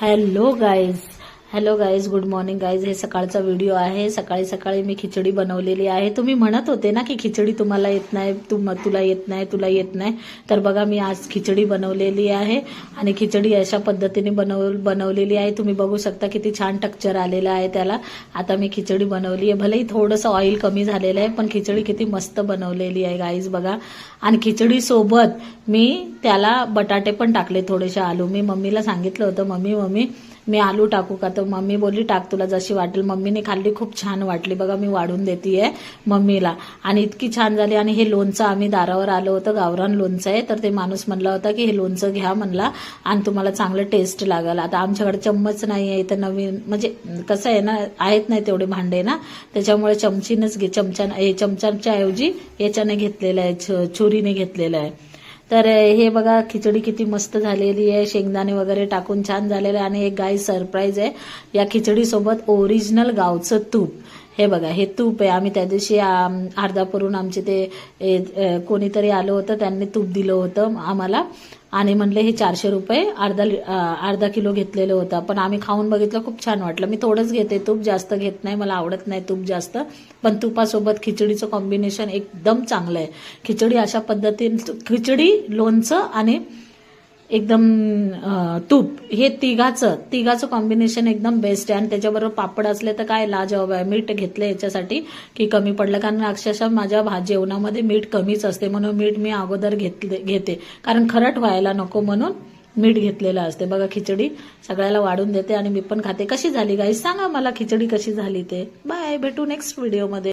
Hello guys hello guys good morning guys हे सकाळचा video आहे. सकाळी सकाळी मी खिचडी बनवलेली आहे. तुम्ही म्हणत होते ना की खिचडी तुम्हाला येत नाही तुम तुला येत नाही तुला येत नाही. तर बघा मी आज खिचडी बनवलेली आहे आणि खिचडी अशा पद्धतीने बनव बनवलेली आहे. तुम्ही बघू शकता किती छान टक्चर आलेला आहे त्याला. आता मी खिचडी बनवली आहे. भलेही थोडंसं ऑइल कमी झालेलं आहे पण खिचडी किती मस्त बनवलेली आहे गाईज बघा. आणि खिचडीसोबत मी त्याला बटाटे पण टाकले थोडेसे आलू. मी मम्मीला सांगितलं होतं मम्मी मम्मी मी आलू टाकू का? तर मम्मी बोलली टाक तुला जशी वाटेल. मम्मीने खाल्ली खूप छान वाटली. बघा मी वाढून देते मम्मीला. आणि इतकी छान झाली. आणि हे लोणचं आम्ही दारावर आलो होतं गावरान लोणचं आहे. तर ते माणूस म्हणला होता की हे लोणचं घ्या म्हणला. आणि तुम्हाला चांगलं टेस्ट लागल. आता आमच्याकडे चम्मच नाही आहे तर नवीन म्हणजे कसं आहे ना आहेत नाही तेवढे भांडे ना. त्याच्यामुळे चमचीनच घे चमचा हे ऐवजी याच्याने घेतलेलं आहे छ- छुरीने घेतलेलं आहे. तर हे बघा खिचडी किती मस्त झालेली आहे. शेंगदाणे वगैरे टाकून छान झालेलं आहे. आणि एक गाय सरप्राईज आहे. या खिचडीसोबत ओरिजिनल गावचं तूप. हे बघा हे तूप आहे. आम्ही त्या दिवशी आम, अर्धापूरून आमचे ते ए, कोणीतरी आलं होतं त्यांनी तूप दिलं होतं आम्हाला. आणि म्हणले हे चारशे रुपये अर्धा लि- अर्धा किलो घेतलेलं होतं. पण आम्ही खाऊन बघितलं खूप छान वाटलं. मी थोडंच घेते तूप जास्त घेत नाही मला आवडत नाही तूप जास्त. पण तुपासोबत खिचडीचं कॉम्बिनेशन एकदम चांगलं आहे. खिचडी अशा पद्धतीने खिचडी लोणचं आणि एकदम तूप. हे तिघाचं तिघाचं कॉम्बिनेशन एकदम बेस्ट आहे. आणि त्याच्याबरोबर पापड असले तर काय लाजवाब आहे. मीठ घेतलं याच्यासाठी की कमी पडलं. कारण अक्षरशः माझ्या भा जेवणामध्ये मीठ कमीच असते. म्हणून मीठ मी अगोदर घेतले घेते. कारण खरट व्हायला नको म्हणून मीठ घेतलेलं असते. बघा खिचडी सगळ्याला वाढून देते आणि मी पण खाते. कशी झाली गाई सांगा मला खिचडी कशी झाली ते. बाय भेटू नेक्स्ट व्हिडिओमध्ये